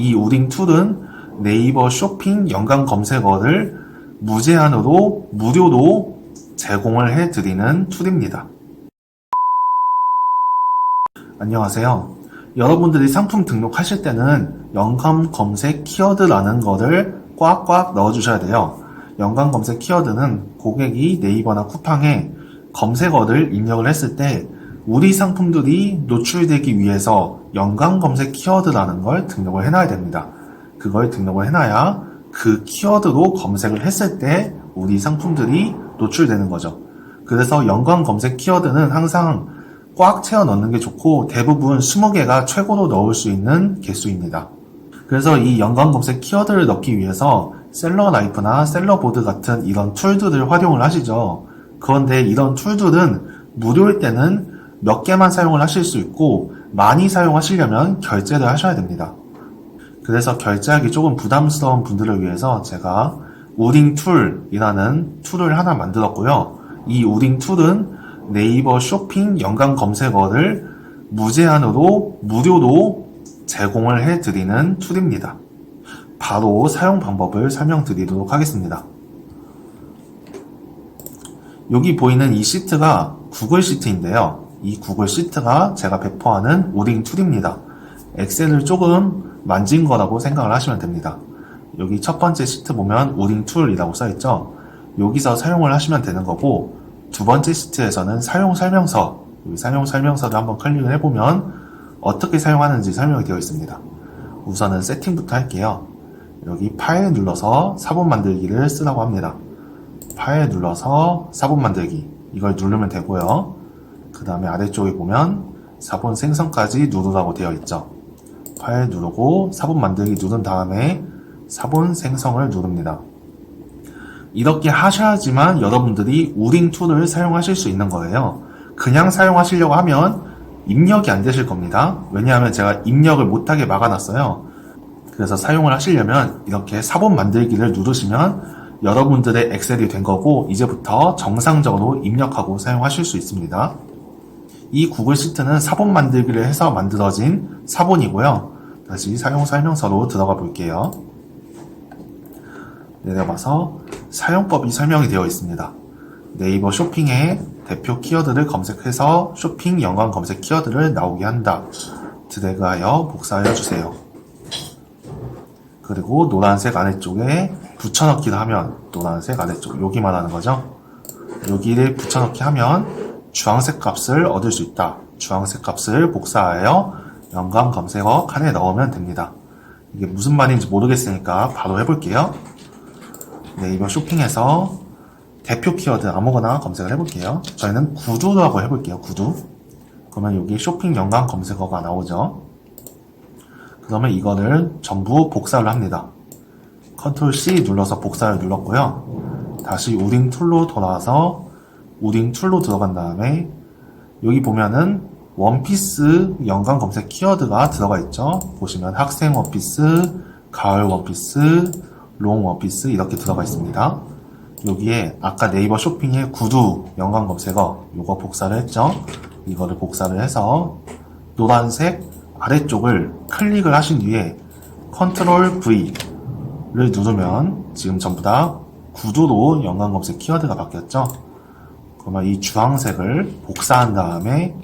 이 우딩 툴은 네이버 쇼핑 연관 검색어를 무제한으로 무료로 제공을 해드리는 툴입니다. 안녕하세요. 여러분들이 상품 등록하실 때는 연관 검색 키워드라는 거를 꽉꽉 넣어주셔야 돼요. 연관 검색 키워드는 고객이 네이버나 쿠팡에 검색어를 입력을 했을 때 우리 상품들이 노출되기 위해서 연관 검색 키워드라는 걸 등록을 해놔야 됩니다. 그걸 등록을 해놔야 그 키워드로 검색을 했을 때 우리 상품들이 노출되는 거죠. 그래서 연관 검색 키워드는 항상 꽉 채워 넣는 게 좋고 대부분 20개가 최고로 넣을 수 있는 개수입니다. 그래서 이 연관 검색 키워드를 넣기 위해서 셀러 라이프나 셀러보드 같은 이런 툴들을 활용을 하시죠. 그런데 이런 툴들은 무료일 때는 몇 개만 사용을 하실 수 있고 많이 사용하시려면 결제를 하셔야 됩니다. 그래서 결제하기 조금 부담스러운 분들을 위해서 제가 우딩 툴이라는 툴을 하나 만들었고요. 이 우딩 툴은 네이버 쇼핑 연관 검색어를 무제한으로 무료로 제공을 해드리는 툴입니다. 바로 사용 방법을 설명드리도록 하겠습니다. 여기 보이는 이 시트가 구글 시트인데요. 이 구글 시트가 제가 배포하는 우딩 툴입니다. 엑셀을 조금 만진 거라고 생각을 하시면 됩니다. 여기 첫 번째 시트 보면 우딩 툴이라고 써있죠. 여기서 사용을 하시면 되는 거고 두 번째 시트에서는 사용 설명서 여기 사용 설명서를 한번 클릭을 해보면 어떻게 사용하는지 설명이 되어 있습니다. 우선은 세팅부터 할게요. 여기 파일 눌러서 사본 만들기를 쓰라고 합니다. 파일 눌러서 사본 만들기 이걸 누르면 되고요. 그 다음에 아래쪽에 보면 사본 생성까지 누르라고 되어 있죠. 파일 누르고 사본 만들기 누른 다음에 사본 생성을 누릅니다. 이렇게 하셔야지만 여러분들이 우링 툴을 사용하실 수 있는 거예요. 그냥 사용하시려고 하면 입력이 안 되실 겁니다. 왜냐하면 제가 입력을 못하게 막아놨어요. 그래서 사용을 하시려면 이렇게 사본 만들기를 누르시면 여러분들의 엑셀이 된 거고 이제부터 정상적으로 입력하고 사용하실 수 있습니다. 이 구글 시트는 사본 만들기를 해서 만들어진 사본이고요. 다시 사용 설명서로 들어가 볼게요. 내려가서 사용법이 설명이 되어 있습니다. 네이버 쇼핑에 대표 키워드를 검색해서 쇼핑 연관 검색 키워드를 나오게 한다. 드래그하여 복사하여 주세요. 그리고 노란색 아래쪽에 붙여넣기를 하면 노란색 아래쪽 여기만 하는 거죠. 여기를 붙여넣기 하면 주황색 값을 얻을 수 있다. 주황색 값을 복사하여 연관 검색어 칸에 넣으면 됩니다. 이게 무슨 말인지 모르겠으니까 바로 해볼게요. 네이버 쇼핑에서 대표 키워드 아무거나 검색을 해볼게요. 저희는 구두라고 해볼게요. 구두. 그러면 여기 쇼핑 연관 검색어가 나오죠. 그러면 이거를 전부 복사를 합니다. 컨트롤 C 눌러서 복사를 눌렀고요. 다시 우딩 툴로 돌아와서 우딩 툴로 들어간 다음에 여기 보면은 원피스 연관 검색 키워드가 들어가 있죠. 보시면 학생 원피스, 가을 원피스, 롱 원피스 이렇게 들어가 있습니다. 여기에 아까 네이버 쇼핑의 구두 연관 검색어 요거 복사를 했죠. 이거를 복사를 해서 노란색 아래쪽을 클릭을 하신 뒤에 컨트롤 V를 누르면 지금 전부 다 구두로 연관 검색 키워드가 바뀌었죠. 그러면 이 주황색을 복사한 다음에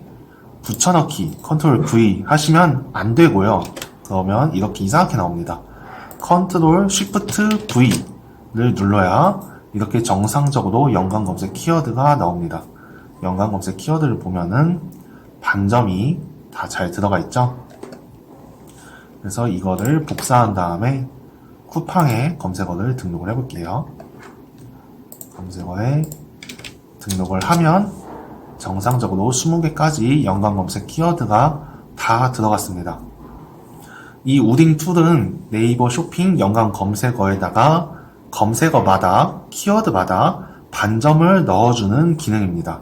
붙여넣기 컨트롤 V 하시면 안 되고요. 그러면 이렇게 이상하게 나옵니다. 컨트롤 쉬프트 V를 눌러야 이렇게 정상적으로 연관 검색 키워드가 나옵니다. 연관 검색 키워드를 보면은 반점이 다 잘 들어가 있죠. 그래서 이거를 복사한 다음에 쿠팡에 검색어를 등록을 해볼게요. 검색어에 등록을 하면 정상적으로 20개까지 연관 검색 키워드가 다 들어갔습니다. 이 우딩 툴은 네이버 쇼핑 연관 검색어에다가 검색어마다 키워드마다 반점을 넣어주는 기능입니다.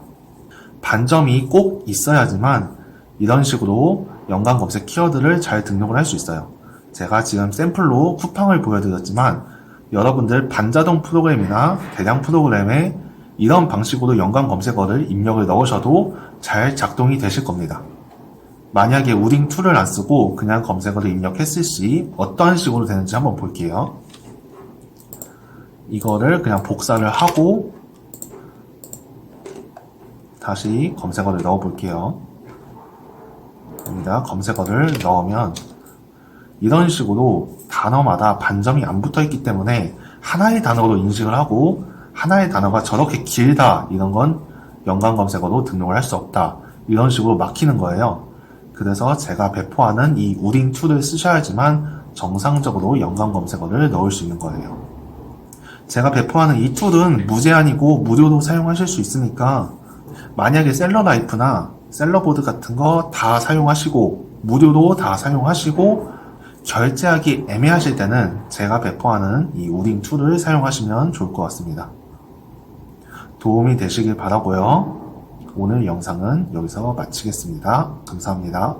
반점이 꼭 있어야지만 이런 식으로 연관 검색 키워드를 잘 등록을 할 수 있어요. 제가 지금 샘플로 쿠팡을 보여드렸지만 여러분들 반자동 프로그램이나 대량 프로그램에 이런 방식으로 연관 검색어를 입력을 넣으셔도 잘 작동이 되실 겁니다. 만약에 우딩 툴을 안 쓰고 그냥 검색어를 입력했을 시 어떠한 식으로 되는지 한번 볼게요. 이거를 그냥 복사를 하고 다시 검색어를 넣어 볼게요. 여기다 검색어를 넣으면 이런 식으로 단어마다 반점이 안 붙어 있기 때문에 하나의 단어로 인식을 하고 하나의 단어가 저렇게 길다 이런 건 연관 검색어로 등록을 할 수 없다 이런 식으로 막히는 거예요. 그래서 제가 배포하는 이 우링 툴을 쓰셔야지만 정상적으로 연관 검색어를 넣을 수 있는 거예요. 제가 배포하는 이 툴은 무제한이고 무료로 사용하실 수 있으니까 만약에 셀러라이프나 셀러보드 같은 거 다 사용하시고 무료로 다 사용하시고 결제하기 애매하실 때는 제가 배포하는 이 우링 툴을 사용하시면 좋을 것 같습니다. 도움이 되시길 바라고요. 오늘 영상은 여기서 마치겠습니다. 감사합니다.